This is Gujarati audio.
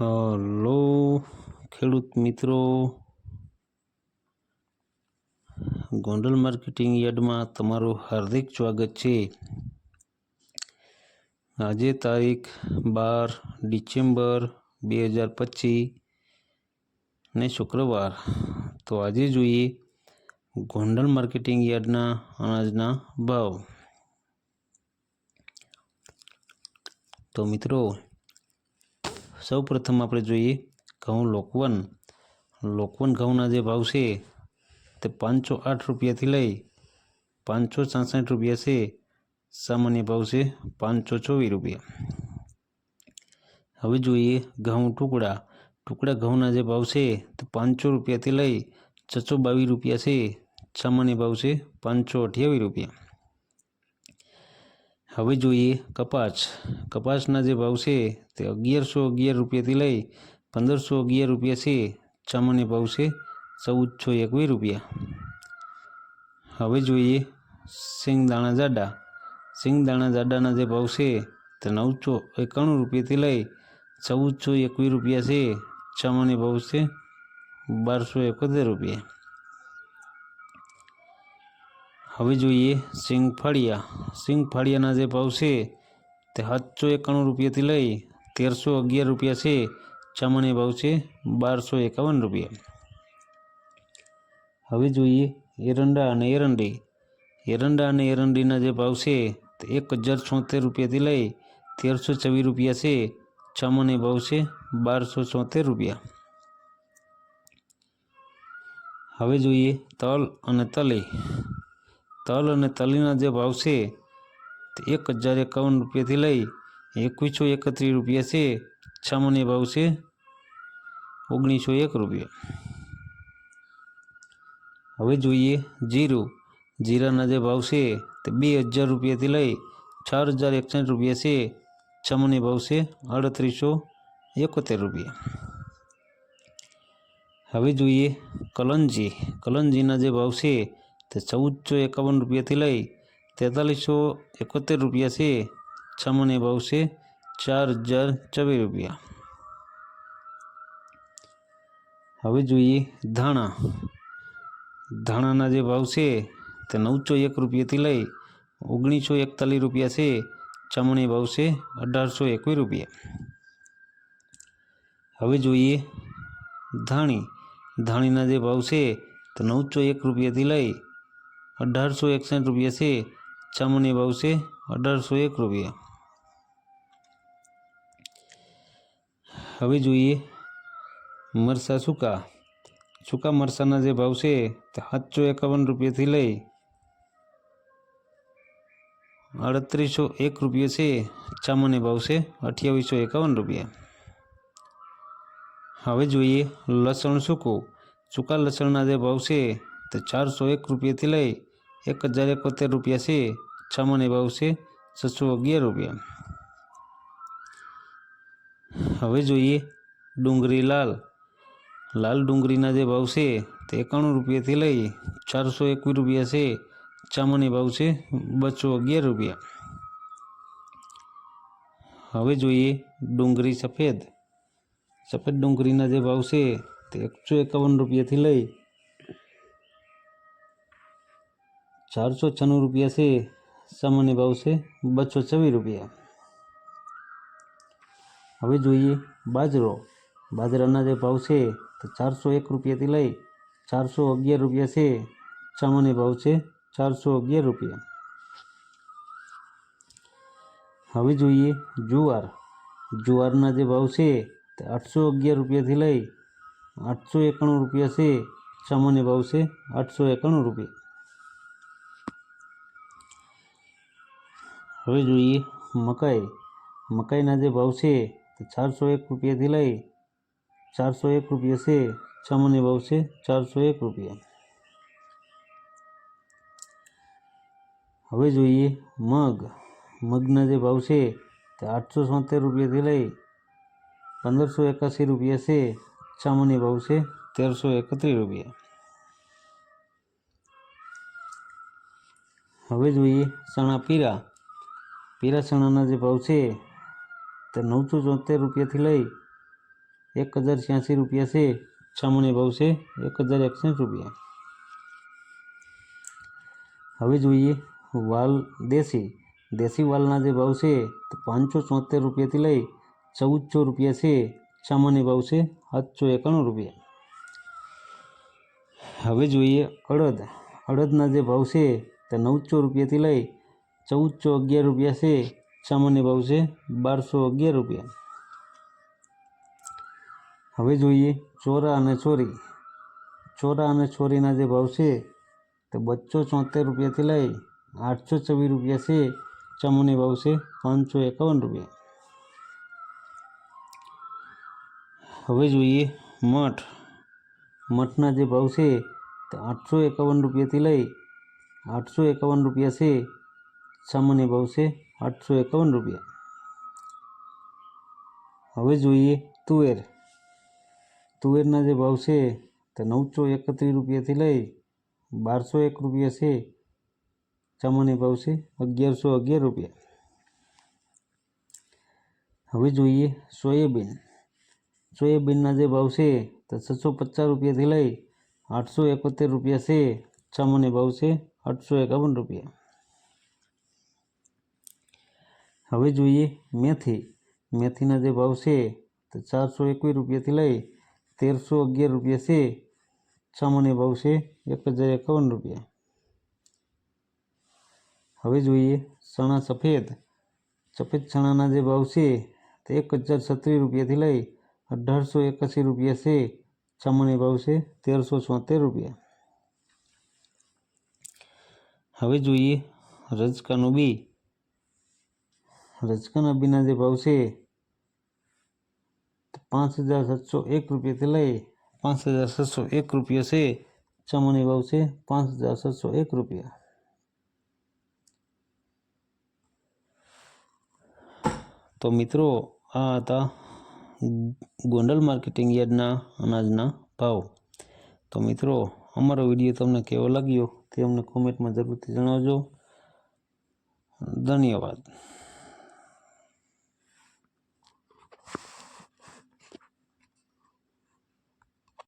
હલો, ખેડૂત મિત્રો. ગોંડલ માર્કેટિંગ યાર્ડમાં તમારું હાર્દિક સ્વાગત છે. આજે તારીખ બાર ડિસેમ્બર બે હજાર પચીસ ને શુક્રવાર. તો આજે જોઈએ ગોંડલ માર્કેટિંગ યાર્ડના અનાજના ભાવ. તો મિત્રો સૌ પ્રથમ આપણે જોઈએ ઘઉં લોકવન. લોકવન ઘઉંના જે ભાવ છે તે પાંચસો આઠ રૂપિયાથી લઈ પાંચસો છાસઠ રૂપિયા છે. સામાન્ય ભાવ છે પાંચસો ચોવીસ રૂપિયા. હવે જોઈએ ઘઉં ટુકડા. ટુકડા ઘઉંના જે ભાવ છે તે પાંચસો રૂપિયાથી લઈ છસો બાવીસ રૂપિયા છે. સામાન્ય ભાવ છે પાંચસો અઠ્યાવીસ રૂપિયા. હવે જોઈએ કપાસ. કપાસના જે ભાવ છે તે અગિયારસો અગિયાર રૂપિયાથી લઈ પંદરસો અગિયાર રૂપિયા છે. સામાન્ય ભાવ છે ચૌદસો એકવીસ રૂપિયા. હવે જોઈએ સિંગદાણા જાડા. સિંગદાણા જાડાના જે ભાવ છે તે નવસો એકાણું રૂપિયાથી લઈ ચૌદસો એકવીસ રૂપિયા છે. સામાન્ય ભાવ છે બારસો એકોતેર રૂપિયા. હવે જોઈએ સિંગ ફાળિયા સિંગ ફાળિયાના જે ભાવ છે તે સાતસો એકાણું રૂપિયાથી લઈ તેરસો અગિયાર રૂપિયા છે. સામાન્ય ભાવ છે બારસો એકાવન રૂપિયા. હવે જોઈએ એરંડા અને એરંડી. એરંડા અને એરંડીના જે ભાવ છે તે એક હજાર છોતેર રૂપિયાથી લઈ તેરસો છવ્વીસ રૂપિયા છે. સામાન્ય ભાવ છે બારસો છોતેર રૂપિયા. હવે જોઈએ તલ અને તલી. તલ અને તલીના જે ભાવ છે, તે એક હજાર એકાવન રૂપિયાથી લઈ એકવીસો એકત્રીસ રૂપિયા છે. સામાન્ય ભાવ છે ઓગણીસો એક રૂપિયા. હવે જોઈએ જીરું. જીરાના જે ભાવ છે, તે બે હજાર રૂપિયાથી લઈ ચાર હજાર એકસઠ રૂપિયા છે. સામાન્ય ભાવ છે અડત્રીસો એકોતેર રૂપિયા. હવે જોઈએ કલંજી. કલંજીના જે ભાવ છે તે ચૌદસો એકાવન રૂપિયાથી લઈ તેતાલીસો એકોતેર રૂપિયા છે. સામાન્ય ભાવ છે ચાર હજાર ચોવીસ રૂપિયા. હવે જોઈએ ધાણા. ધાણાના જે ભાવ છે તે નવસો એક રૂપિયાથી લઈ ઓગણીસો એકતાલીસ રૂપિયા છે. ચમણે ભાવ છે અઢારસો એકવીસ રૂપિયા. હવે જોઈએ ધાણી. ધાણીના જે ભાવ છે તો નવસો એક રૂપિયાથી લઈ અઢારસો એકસઠ રૂપિયા છે સામાન્ય ભાવ છે અઢારસો એક રૂપિયા હવે જોઈએ મરસા સૂકા સૂકા મરસાના જે ભાવ છે તે સાતસો એકાવન રૂપિયાથી લઈ આડત્રીસો એક રૂપિયા છે સામાન્ય ભાવ છે અઠ્યાવીસો એકાવન રૂપિયા હવે જોઈએ લસણ સૂકું સૂકા લસણના જે ભાવ છે તે ચારસો એક રૂપિયાથી લઈ એક હજાર એકોતેર રૂપિયા છે સામાન્ય ભાવ છે છસો અગિયાર રૂપિયા હવે જોઈએ ડુંગળી લાલ લાલ ડુંગળીના જે ભાવ છે તે એકાણું રૂપિયાથી લઈ ચારસો એકવીસ રૂપિયા છે સામાન્ય ભાવ છે બસો અગિયાર રૂપિયા હવે જોઈએ ડુંગળી સફેદ સફેદ ડુંગળીના જે ભાવ છે તે એકસો એકાવન રૂપિયાથી લઈ ચારસો છન્નું રૂપિયા છે સામાન્ય ભાવ છે બસો છવ્વીસ રૂપિયા હવે જોઈએ બાજરો બાજરાના જે ભાવ છે તો ચારસો એક રૂપિયાથી લઈ ચારસો અગિયાર રૂપિયા છે સામાન્ય ભાવ છે ચારસો અગિયાર રૂપિયા હવે જોઈએ જુવાર જુવારના જે ભાવ છે તે આઠસો અગિયાર રૂપિયાથી લઈ આઠસો એકાણું રૂપિયા છે સામાન્ય ભાવ છે આઠસો એકાણું રૂપિયા હવે જોઈએ મકાઈ. મકાઈના જે ભાવ છે તે ચારસો એક રૂપિયાથી લઈ ચારસો એક રૂપિયા છે. સામાન્ય ભાવ છે ચારસો એક રૂપિયા. હવે જોઈએ મગ. મગના જે ભાવ છે તે આઠસો સોતેર રૂપિયાથી લઈ પંદરસો એકાસી રૂપિયા છે. સામાન્ય ભાવ છે તેરસો એકત્રીસ રૂપિયા. હવે જોઈએ ચણા પીરા ચણાના જે ભાવ છે, તે નવસો ચોતેર રૂપિયાથી લઈ એક હજાર છ્યાસી રૂપિયા છે. ચામડી ભાવ છે એક હજાર એકસઠ રૂપિયા. હવે જોઈએ વાલ દેશી. દેશી વાલના જે ભાવ છે, તે પાંચસો ચોતેર રૂપિયાથી લઈ ચૌદસો રૂપિયા છે. સામાન્ય ભાવ છે સાતસો એકાણું રૂપિયા. હવે જોઈએ અડદ. અડદના જે ભાવ છે, તે નવસો રૂપિયાથી લઈ ચૌદસો અગિયાર રૂપિયા છે. સામાન્ય ભાવ છે બારસો અગિયાર રૂપિયા. હવે જોઈએ ચોરા અને ચોરી ચોરા અને ચોરીના જે ભાવ છે તે બસો ચોતેર રૂપિયાથી લઈ આઠસો છવ્વીસ રૂપિયા છે. ચામુની ભાવ છે પાંચસો એકાવન રૂપિયા. હવે જોઈએ મઠ. મઠના જે ભાવ છે તે આઠસો એકાવન રૂપિયાથી લઈ આઠસો એકાવન રૂપિયા છે. સામાન્ય ભાવ છે આઠસો એકાવન રૂપિયા. હવે જોઈએ તુવેર. તુવેરના જે ભાવ છે તે નવસો એકત્રીસ રૂપિયાથી લઈ બારસો એક રૂપિયા છે. સામાન્ય ભાવ છે અગિયારસો અગિયાર રૂપિયા. હવે જોઈએ સોયાબીન. સોયાબીનના જે ભાવ છે તે છસો પચાસ રૂપિયાથી લઈ આઠસો એકોતેર રૂપિયા છે. સામાન્ય ભાવ છે આઠસો એકાવન રૂપિયા. હવે જોઈએ મેથી. મેથીના જે ભાવ છે તે ચારસો એકવીસ રૂપિયાથી લઈ તેરસો અગિયાર રૂપિયા છે. સામાન્ય ભાવ છે એક હજાર એકાવન રૂપિયા. હવે જોઈએ ચણા સફેદ. સફેદ ચણાના જે ભાવ છે તે એક હજાર છત્રીસ રૂપિયાથી લઈ અઢારસો એકાસી રૂપિયા છે. સામાન્ય ભાવ છે તેરસો છોતેર રૂપિયા. હવે જોઈએ રજકાનું બી. રજકાના બીના જે ભાવ છે પાંચ હજાર સાતસો એક રૂપિયાથી લઈ પાંચ હજાર સાતસો એક રૂપિયા છે. ચમની ભાવ છે પાંચ હજાર સાતસો એક રૂપિયા. તો મિત્રો, આ હતા ગોંડલ માર્કેટિંગ યાર્ડના અનાજના ભાવ. તો મિત્રો, અમારો વીડિયો તમને કેવો લાગ્યો તે અમને કોમેન્ટમાં જરૂરથી જણાવજો. ધન્યવાદ.